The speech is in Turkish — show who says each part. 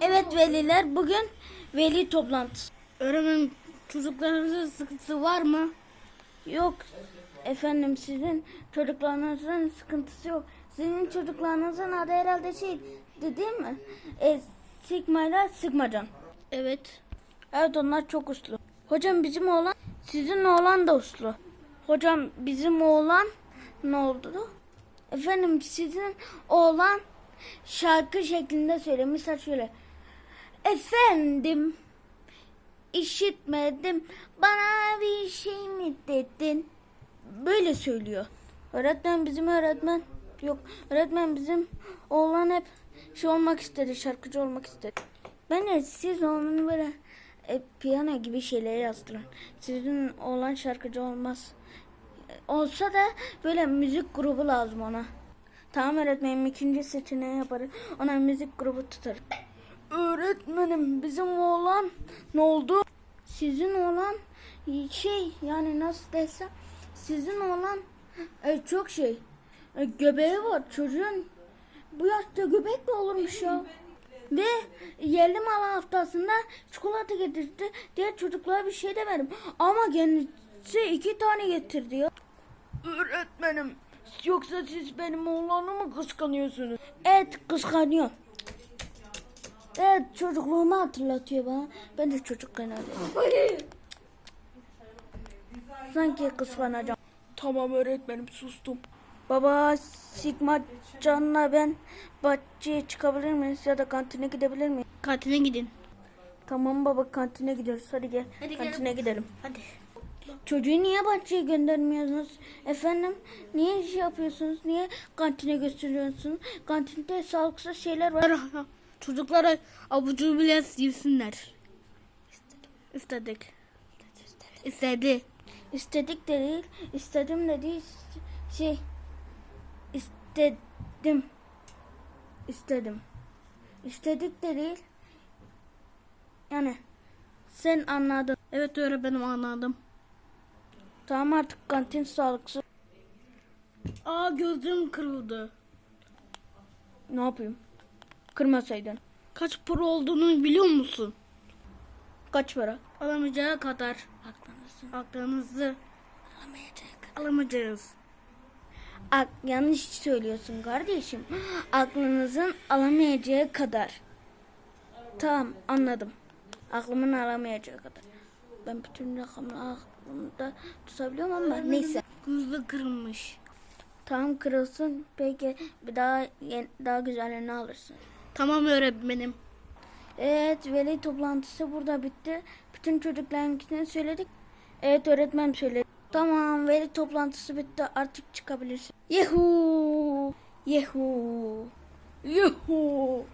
Speaker 1: Evet veliler bugün veli toplantısı. Öğretmenim çocuklarınızın sıkıntısı var mı? Yok efendim sizin çocuklarınızın sıkıntısı yok. Sizin çocuklarınızın adı herhalde şey değil mi? E, Sigma ile Sigmacan. Evet. Evet onlar çok uslu. Hocam bizim oğlan sizin oğlan da uslu. Hocam bizim oğlan ne oldu? Efendim sizin oğlan şarkı şeklinde. Misal şöyle. Efendim işitmedim bana bir şey mi dedin? Böyle söylüyor. Öğretmen bizim öğretmen. Yok öğretmen bizim oğlan hep şey olmak istedi şarkıcı olmak istedi. Ben de siz onun böyle e, piyano gibi şeyleri yazdılar. Sizin oğlan şarkıcı olmaz. E, Olsa da böyle müzik grubu lazım ona. Tamam öğretmenim ikinci seçeneği yaparım. Ona müzik grubu tutarım. Öğretmenim bizim oğlan ne oldu? Sizin oğlan şey yani nasıl desem sizin oğlan e, çok şey e, göbeği var çocuğun bu yaşta göbek mi olurmuş ya? Ve yerli mal haftasında çikolata getirdi. Diğer çocuklara bir şey demedim. Ama kendisi iki tane getirdi ya. Öğretmenim yoksa siz benim oğlanımı mı kıskanıyorsunuz? Evet kıskanıyorum. Evet çocukluğumu hatırlatıyor bana. Ben de çocukken öyleydim. Sanki kıskanacağım. Tamam öğretmenim sustum. Baba Sigma Can'la ben bahçeye çıkabilir miyiz ya da kantine gidebilir miyiz?
Speaker 2: Kantine gidin.
Speaker 1: Tamam baba kantine gidiyoruz. Hadi gel.
Speaker 2: Hadi
Speaker 1: kantine gidelim.
Speaker 2: Hadi.
Speaker 1: Çocuğu niye bahçeye göndermiyorsunuz? Efendim niye şey yapıyorsunuz? Niye kantine götürüyorsunuz? Kantinde sağlıksız şeyler var.
Speaker 2: Çocuklara abucu bile yesinler. İstedik. İstedi.
Speaker 1: İstedik de değil, istedim de değil, şey, istedim, istedim. İstedik de değil, yani sen anladın.
Speaker 2: Evet öğretmenim anladım.
Speaker 1: Tamam artık kantin sağlıksız.
Speaker 2: Aa gözüm kırıldı.
Speaker 1: Ne yapayım? Kırmasaydın.
Speaker 2: Kaç para olduğunu biliyor musun?
Speaker 1: Kaç para?
Speaker 2: Alamayacağı kadar.
Speaker 1: Aklınızı.
Speaker 2: Aklınızı alamayacağız.
Speaker 1: Ak, yanlış söylüyorsun kardeşim. Aklınızın alamayacağı kadar. Tamam anladım. Aklımın alamayacağı kadar. Ben bütün rakamları aklımda tutabiliyorum ama neyse.
Speaker 2: Gözü kırılmış.
Speaker 1: Tamam kırılsın. Peki bir daha daha güzellerini alırsın.
Speaker 2: Tamam öğretmenim.
Speaker 1: Evet veli toplantısı burada bitti. Bütün çocuklarınkini söyledik. Evet öğretmen söyledi. Tamam veli toplantısı bitti artık çıkabilirsin. Yuhu. Yuhu. Yuhu.